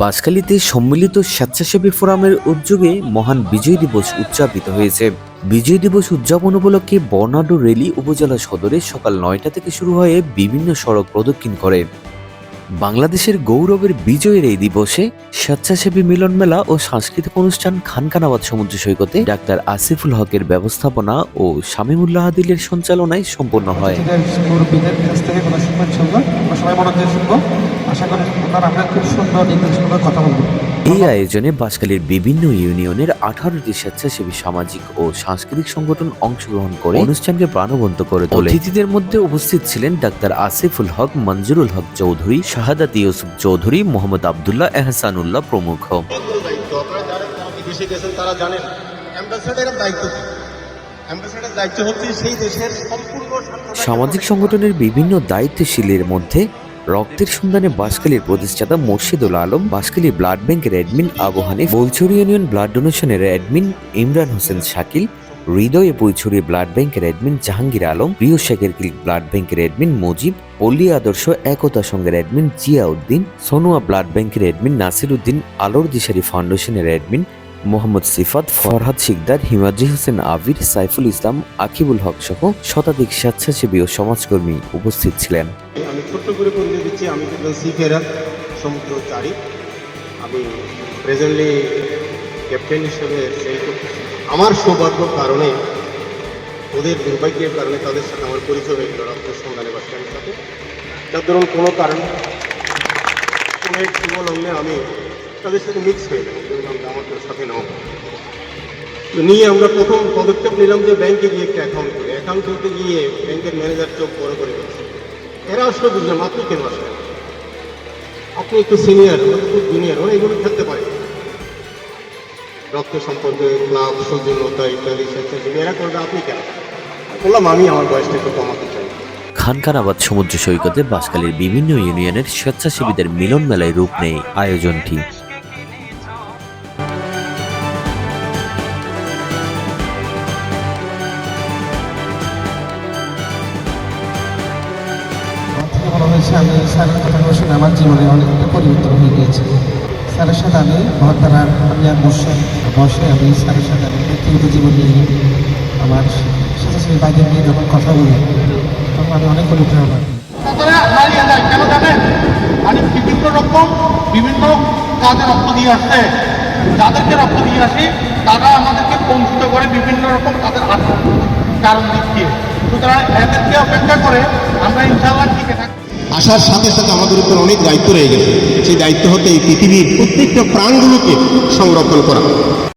বাঁশখালীতে সম্মিলিত স্বেচ্ছাসেবী ফোরামের উদ্যোগে মহান বিজয় দিবস উদযাপিত হয়েছে। বিজয় দিবস উদযাপন উপলক্ষে বর্ণাঢ্য রেলি উপজেলা সদরে সকাল নয়টা থেকে শুরু হয়ে বিভিন্ন সড়ক প্রদক্ষিণ করে। বাংলাদেশের গৌরবের বিজয়ের এই দিবসে স্বেচ্ছাসেবী মিলন মেলা ও সাংস্কৃতিক অনুষ্ঠান খানকানাবাদ সমুদ্র সৈকতে ডাক্তার আসিফুল হকের ব্যবস্থাপনা ও শামীমুল্লাহ আদিলের সঞ্চালনায় সম্পন্ন হয়। এই আয়োজনে বাঁশখালীর বিভিন্ন ইউনিয়নের আঠারোটি স্বেচ্ছাসেবী সামাজিক ও সাংস্কৃতিক সংগঠন অংশগ্রহণ করে অনুষ্ঠানকে প্রাণবন্ত করে তোলে। অতিথিদের মধ্যে উপস্থিত ছিলেন ডাক্তার আসিফুল হক মঞ্জুরুল হক চৌধুরী শাহাদাত ইউসুফ চৌধুরী, মোহাম্মদ আবদুল্লাহ এহসানুল্লাহ প্রমুখ। সামাজিক সংগঠনের বিভিন্ন দায়িত্বশীলের মধ্যে রক্তের সন্ধানে বাঁশখালীর প্রতিষ্ঠাতা মোর্শেদুল আলম বাঁশখালী ব্লাড ব্যাংকের admin Abu Hanif, Balchhari union blood ডোনেশনের admin Imran Hossain Shakil হৃদয়ে বৈছড়ি ব্লাড ব্যাংকের অ্যাডমিন জাহাঙ্গীর আলম, প্রিয় শেখের কিল ব্লাড ব্যাংকের অ্যাডমিন মুজিব, পল্লী আদর্শ একতা সংঘের অ্যাডমিন জিয়াউদ্দিন, সোনুয়া ব্লাড ব্যাংকের অ্যাডমিন নাসির উদ্দিন আলোর দিশারি ফাউন্ডেশনের অ্যাডমিন মোহাম্মদ সিফাত, ফরহাদ শিকদার, হিমাদ্রি হোসেন আবির, সাইফুল ইসলাম, আকিবুল হক সহ শতাধিক স্বেচ্ছাসেবী ও সমাজকর্মী উপস্থিত ছিলেন। আমি ছোট্ট করে পরিচয় দিচ্ছি, আমি সিফেরার আমি প্রেজেন্টলি ক্যাপ্টেন হিসেবে করতেছি আমার সৌভাগ্য কারণে, ওদের দুর্ভাগ্যের কারণে তাদের সাথে আমার পরিচয় হয়ে গেল রক্তের সন্ধানে বাসস্ট্যান্ডের সাথে। যার ধরুন কোনো কারণে, কোনো এক শুভ লগ্নে আমি তাদের সাথে মিক্স হয়ে গেলাম দেখলাম যে আমাদের সাথে নাও। নিয়ে আমরা প্রথম পদক্ষেপ নিলাম যে ব্যাংকে গিয়ে একটা অ্যাকাউন্ট করি অ্যাকাউন্ট করতে গিয়ে ব্যাংকের ম্যানেজার চোখ বড় করে গেছে এরা আসলে বুঝলাম আপনি কেন আসলেন আপনি একটু সিনিয়র খুব জুনিয়র এগুলো খেলতে পারে রক্ত সম্পর্কে ক্লাব সৌজন্যতা ইত্যাদি স্বেচ্ছাসেবী এরা করবে। আপনি কেন? বললাম আমি আমার বয়সটা একটু কমাতে চাই। খানকানাবাদ সমুদ্র সৈকতে বাঁশখালীর বিভিন্ন ইউনিয়নের স্বেচ্ছাসেবীদের মিলন মেলায় রূপ নেয় আয়োজনটি। আমি স্যারের কথাগুলো শুনে আমার জীবনে অনেকটা পরিবর্তন হয়ে গিয়েছে। স্যারের সাথে আমি মহাতারার আমি আর বসে বসে আমি স্যারের সাথে আমি ব্যক্তিগত জীবন নিয়ে আমার সাথে বাইরে নিয়ে যখন কথা বলি, তখন আমি অনেক অনুপ্রেরণা পাই। কেন জানেন মানে বিভিন্ন রকম বিভিন্ন কাজে রক্ত দিয়ে আসছে। যাদেরকে রক্ত দিয়ে আসি, তারা আমাদেরকে বঞ্চিত করে বিভিন্ন রকম তাদের কারণ দিক দিয়ে সুতরাং এদেরকে অপেক্ষা করে আমরা ইনশাল্লাহ টিকে থাকব। আসার সাথে সাথে আমাদের উপর অনেক দায়িত্ব রয়ে গেছে। সেই দায়িত্ব হতে এই পৃথিবীর প্রত্যেকটা প্রাণগুলোকে সংরক্ষণ করা।